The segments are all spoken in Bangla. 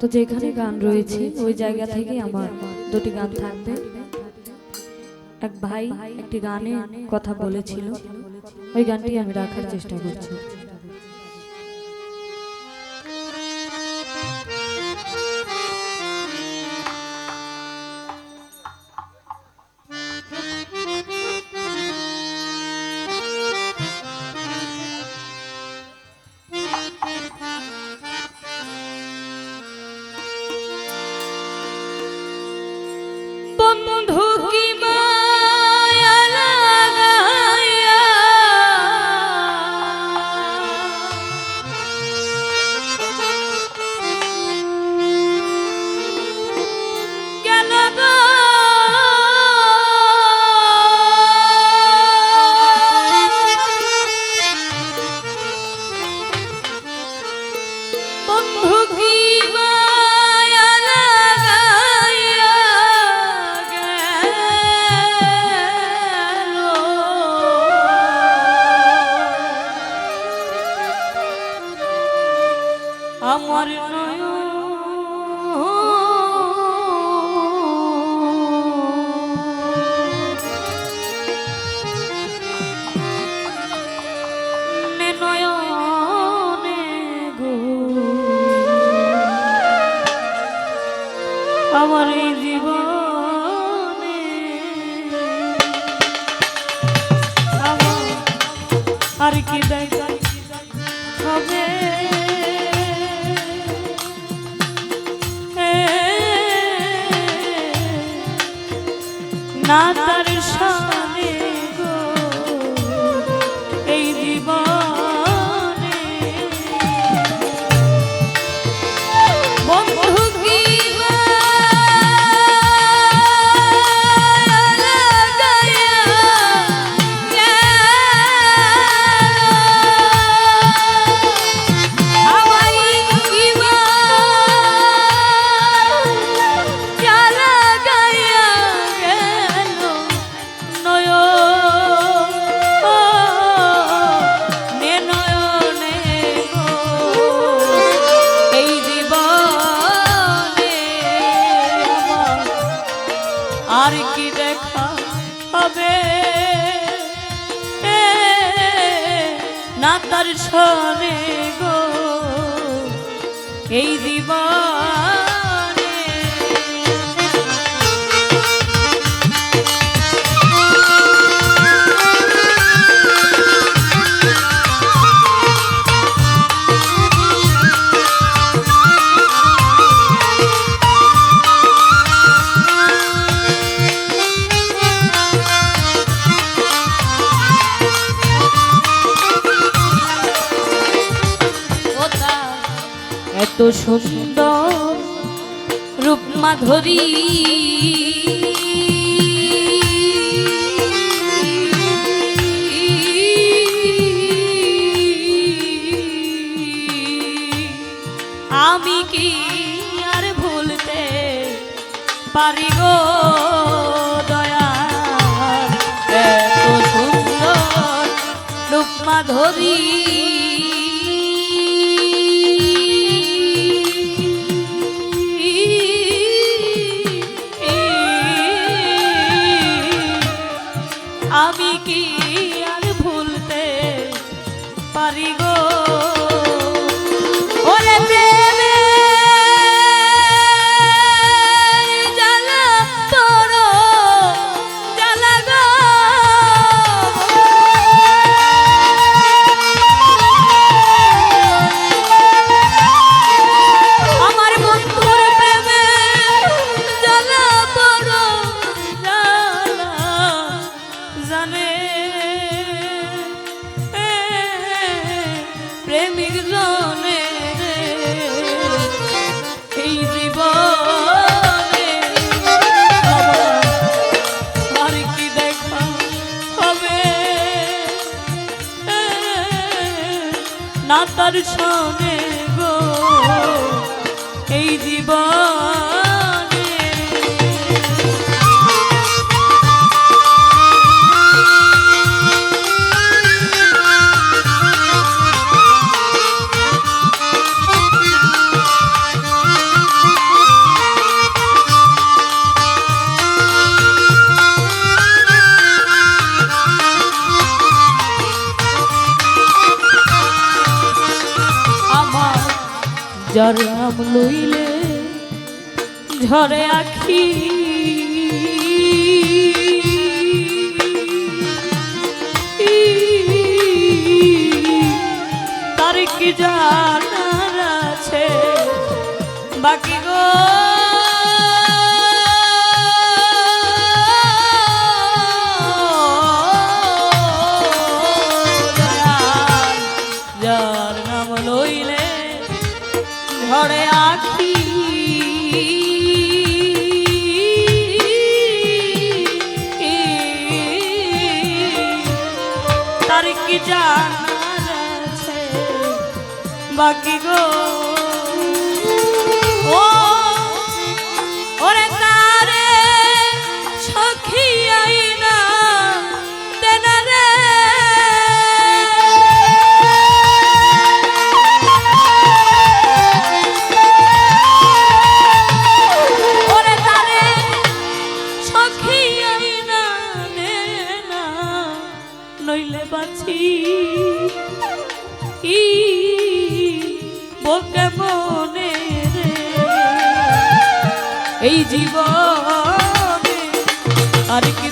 তো যেখানে গান রয়েছে, ওই জায়গা থেকে আমার দুটি গান থাকবে। এক ভাই একটি গানে কথা বলেছিল। ওই গানটি আমি রাখার চেষ্টা করছি। আমার এই জীবনে আর কি দেখা সনে গো। এই জীবনে এত সুন্দর রূপ মাধুরী। আমি কি আর ভুলতে পারি গো দয়া? এত সুন্দর রূপ মাধুরী। না তার যার নাম লইলে ঝরে আখি। তার কি জানার আছে? বাকি গো আর কি জানার আছে? বাকি গো এই জীবনে আর কি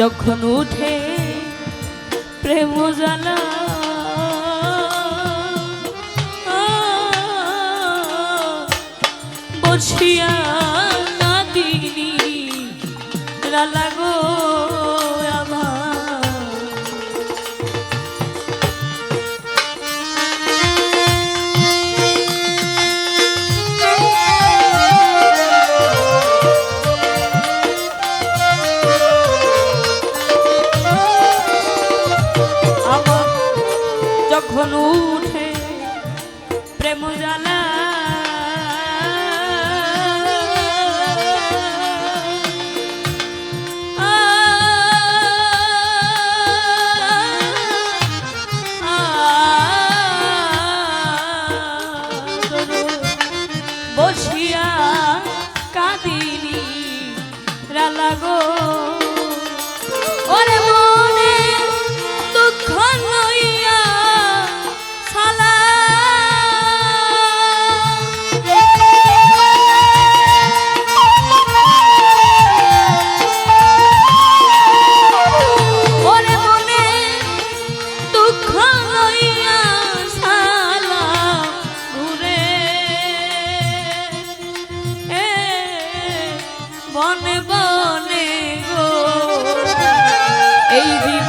যখন উঠে প্রেম জ্বালা বসিয়া না দিগনি যখন উঠে প্রেম জ্বালা Lady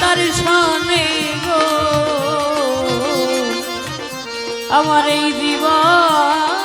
তার সনে গো। আমার এই জীবন